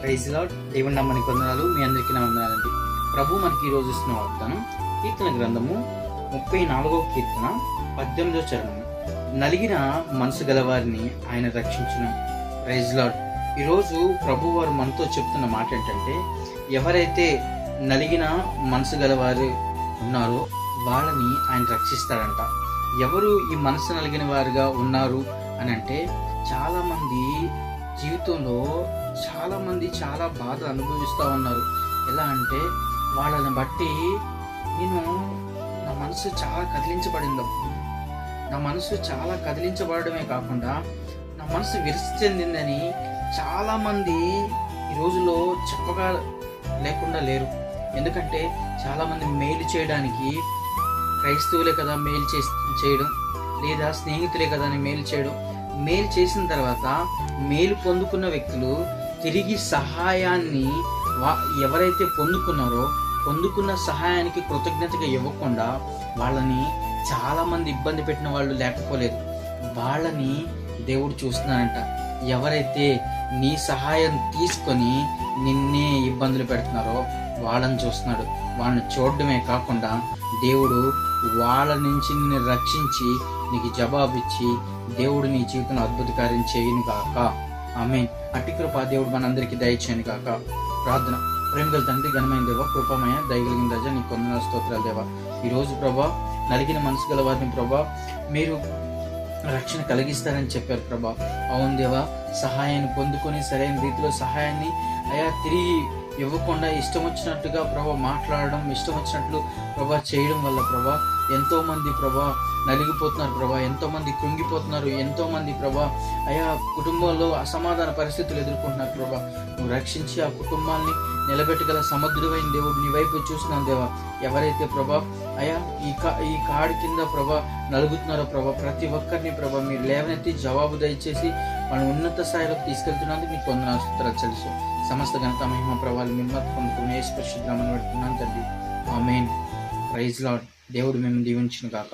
Praise lord దేవుని నమ్మని కొందనాలు మీ అందరికీ నా వందనాలండి. ప్రభు మనకి ఈ రోజు ఇస్తున్న వాగ్దానం కీర్తన గ్రంథము ముప్పై నాలుగో కీర్తన పద్దెనిమిదో చరణం. నలిగిన మనసు గలవారిని ఆయన రక్షించును. ప్రైజ్ లాడ్ ఈరోజు ప్రభు వారు మనతో చెప్తున్న మాట ఏంటంటే ఎవరైతే నలిగిన మనసు గలవారు ఉన్నారో వాళ్ళని ఆయన రక్షిస్తాడంట. ఎవరు ఈ మనసు నలిగిన వారుగా ఉన్నారు అని అంటే చాలామంది జీవితంలో చాలామంది చాలా బాధ అనుభవిస్తూ ఉన్నారు. ఎలా అంటే వాళ్ళని బట్టి నేను నా మనసు చాలా కదిలించబడింది. నా మనసు చాలా కదిలించబడమే కాకుండా నా మనసు విరసి చెందిందని చాలామంది ఈ రోజుల్లో చెప్పగా లేకుండా లేరు. ఎందుకంటే చాలామంది మేలు చేయడానికి క్రైస్తవులే కదా మేలు చేయడం లేదా స్నేహితులే కదా అని మేలు చేయడం మేలు చేసిన తర్వాత మేలు పొందుకున్న వ్యక్తులు తిరిగి సహాయాన్ని వా- ఎవరైతే పొందుకున్నారో పొందుకున్న సహాయానికి కృతజ్ఞతగా ఇవ్వకుండా వాళ్ళని చాలామంది ఇబ్బంది పెట్టిన వాళ్ళు లేకపోలేదు. వాళ్ళని దేవుడు చూస్తున్నారంట ఎవరైతే నీ సహాయం తీసుకొని నిన్నే ఇబ్బందులు పెడుతున్నారో వాళ్ళని చూస్తున్నాడు. వాళ్ళని చూడడమే కాకుండా దేవుడు వాళ్ళ నుంచి నిన్ను రక్షించి నీకు జవాబిచ్చి దేవుడు నీ జీవితంలో అద్భుత కార్యం చేయను కాక ఆమె అట్టి కృప దేవుడు మనందరికీ దయచేయను కాక ప్రార్థన. ప్రేమగల తండ్రి ఘనమైన దేవ కృపమయ దయగలిగిన రజ నీ కొందన స్తోత్రాలు దేవ. ఈ రోజు ప్రభా నలిగిన మనసు గల వారిని ప్రభా మీరు రక్షణ కలిగిస్తారని చెప్పారు ప్రభా. అవును దేవా సహాయాన్ని పొందుకొని సరైన రీతిలో సహాయాన్ని అయా తిరిగి ఇవ్వకుండా ఇష్టం వచ్చినట్టుగా ప్రభా మాట్లాడడం ఇష్టం వచ్చినట్లు ప్రభా చేయడం వల్ల ప్రభా ఎంతో మంది ప్రభా నలిగిపోతున్నారు ప్రభా ఎంతోమంది కృంగిపోతున్నారు ఎంతో మంది ప్రభా అయా కుటుంబంలో అసమాధాన పరిస్థితులు ఎదుర్కొంటున్నారు ప్రభా. నువ్వు రక్షించి ఆ కుటుంబాన్ని నిలబెట్టగల సమగ్రమైన దేవుడు నీ వైపు చూస్తున్నాను దేవా. ఎవరైతే ప్రభా అయా ఈ కా ఈ కాడి కింద ప్రభా నలుగుతున్నారో ప్రభా ప్రతి ఒక్కరిని ప్రభా మీరు లేవనెత్తి జవాబు దయచేసి మన ఉన్నత స్థాయిలోకి తీసుకెళ్తున్నందుకు మీకు వందన సూత్రాలు తెలుసు సమస్త ఘనత మహిమ ప్రభావాలు మిమ్మల్ని పొందుకునే స్పర్శిద్దామని పెడుతున్నాను తండ్రి. ఆమెన్. ప్రైజ్ లాడ్ దేవుడు మేము దీవించిన కాక